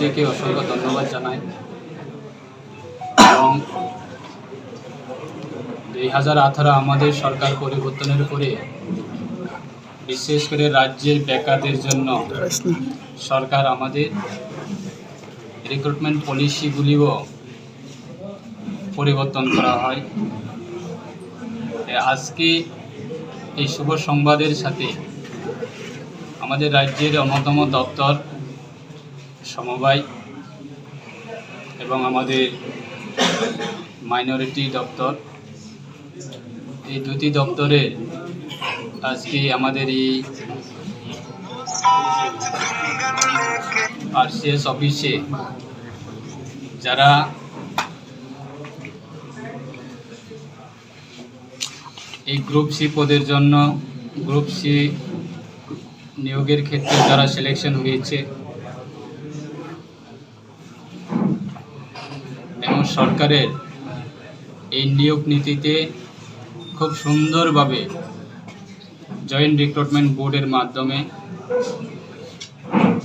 প্রধানমন্ত্রীকে অসংখ্য ধন্যবাদ জানাই। এবং দুই হাজার আঠারো আমাদের সরকার পরিবর্তনের পরে বিশেষ করে রাজ্যের বেকারদের জন্য সরকার আমাদের রিক্রুটমেন্ট পলিসিগুলিও পরিবর্তন করা হয়। আজকে এই শুভ সংবাদের সাথে আমাদের রাজ্যের অন্যতম দপ্তর সমবায় এবং আমাদের মাইনরিটি দপ্তর। এই দুটি দপ্তরে আজকে আমাদের এই আরসিএস অফিসে যারা এই গ্রুপ সি পদের জন্য গ্রুপ সি নিয়োগের ক্ষেত্রে যারা সিলেকশন হয়েছে এবং সরকারের এই নিয়োগ নীতিতে খুব সুন্দরভাবে জয়েন্ট রিক্রুটমেন্ট বোর্ডের মাধ্যমে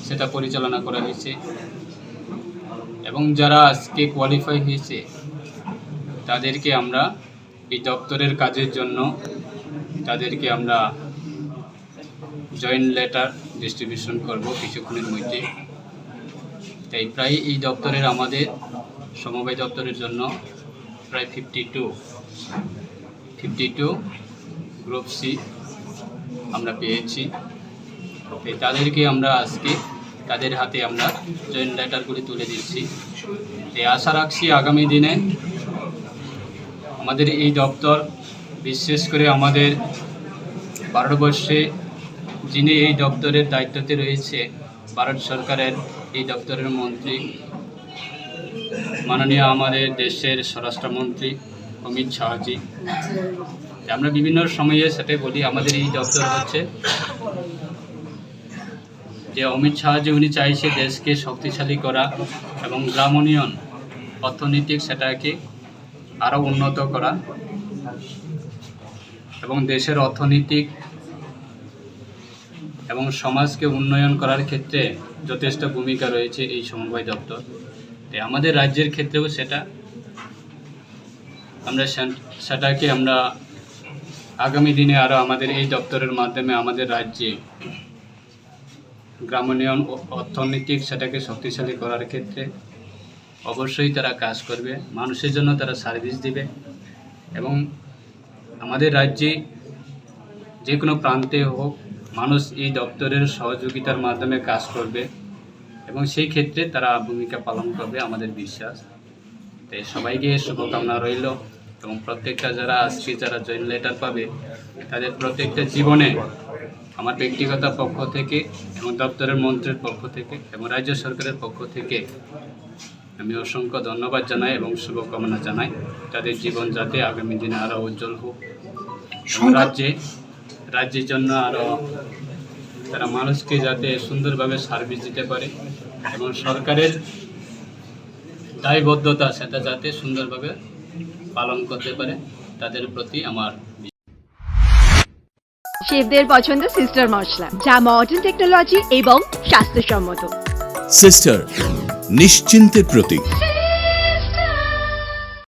সেটা পরিচালনা করা হয়েছে। এবং যারা আজকে কোয়ালিফাই হয়েছে, তাদেরকে আমরা এই দপ্তরের কাজের জন্য তাদেরকে আমরা জয়েন্ট লেটার ডিস্ট্রিবিউশন করব কিছুক্ষণের মধ্যে। তাই প্রায় এই দপ্তরের আমাদের সমবায় দপ্তরের জন্য প্রায় fifty two fifty two group C আমরা পেয়েছি। তাদেরকে আমরা আজকে তাদের হাতে আমরা জয়েন্ট লেটারগুলি তুলে দিচ্ছি। আশা রাখছি আগামী দিনে আমাদের এই দপ্তর, বিশেষ করে আমাদের ভারতবর্ষে যিনি এই দপ্তরের দায়িত্বতে রয়েছে, ভারত সরকারের এই দপ্তরের মন্ত্রী মাননীয় আমাদের দেশের স্বরাষ্ট্রমন্ত্রী অমিত শাহজি। আমরা বিভিন্ন সময়ে সেটাই বলি, আমাদের এই দপ্তর হচ্ছে যে অমিত শাহজি, উনি চাইছে দেশকে শক্তিশালী করা এবং গ্রাম উন্নয়ন অর্থনৈতিক সেটাকে আরও উন্নত করা এবং দেশের অর্থনৈতিক এবং সমাজকে উন্নয়ন করার ক্ষেত্রে যথেষ্ট ভূমিকা রয়েছে এই সমবায় দপ্তর। তাই আমাদের রাজ্যের ক্ষেত্রেও সেটা। আমরা সেটাকে আমরা আগামী দিনে আরও আমাদের এই দপ্তরের মাধ্যমে আমাদের রাজ্যে গ্রামোন্নয়ন অর্থনৈতিক সেটাকে শক্তিশালী করার ক্ষেত্রে অবশ্যই তারা কাজ করবে। মানুষের জন্য তারা সার্ভিস দিবে এবং আমাদের রাজ্যে যে কোনো প্রান্তে হোক মানুষ এই দপ্তরের সহযোগিতার মাধ্যমে কাজ করবে। এবং সেই ক্ষেত্রে তারা ভূমিকা পালন করবে আমাদের বিশ্বাস। তাই সবাইকে শুভকামনা রইল এবং প্রত্যেকটা যারা আজকে যারা জয়েন লেটার পাবে তাদের প্রত্যেকটা জীবনে আমার ব্যক্তিগত পক্ষ থেকে এবং দপ্তরের মন্ত্রীর পক্ষ থেকে এবং রাজ্য সরকারের পক্ষ থেকে আমি অসংখ্য ধন্যবাদ জানাই এবং শুভকামনা জানাই। তাদের জীবন যাতে আগামী দিনে আরও উজ্জ্বল হোক। এবং রাজ্যে রাজ্যের জন্য আরও তারা মানুষকে যাতে সুন্দরভাবে সার্ভিস দিতে পারে এবং সরকারের দায়বদ্ধতা সেটা যাতে সুন্দরভাবে পালন করতে পারে তাদের প্রতি আমার শেফদের পছন্দ সিস্টার মশলা যা মডার্ন টেকনোলজি এবং স্বাস্থ্যসম্মত। সিস্টার নিশ্চিন্তের প্রতীক।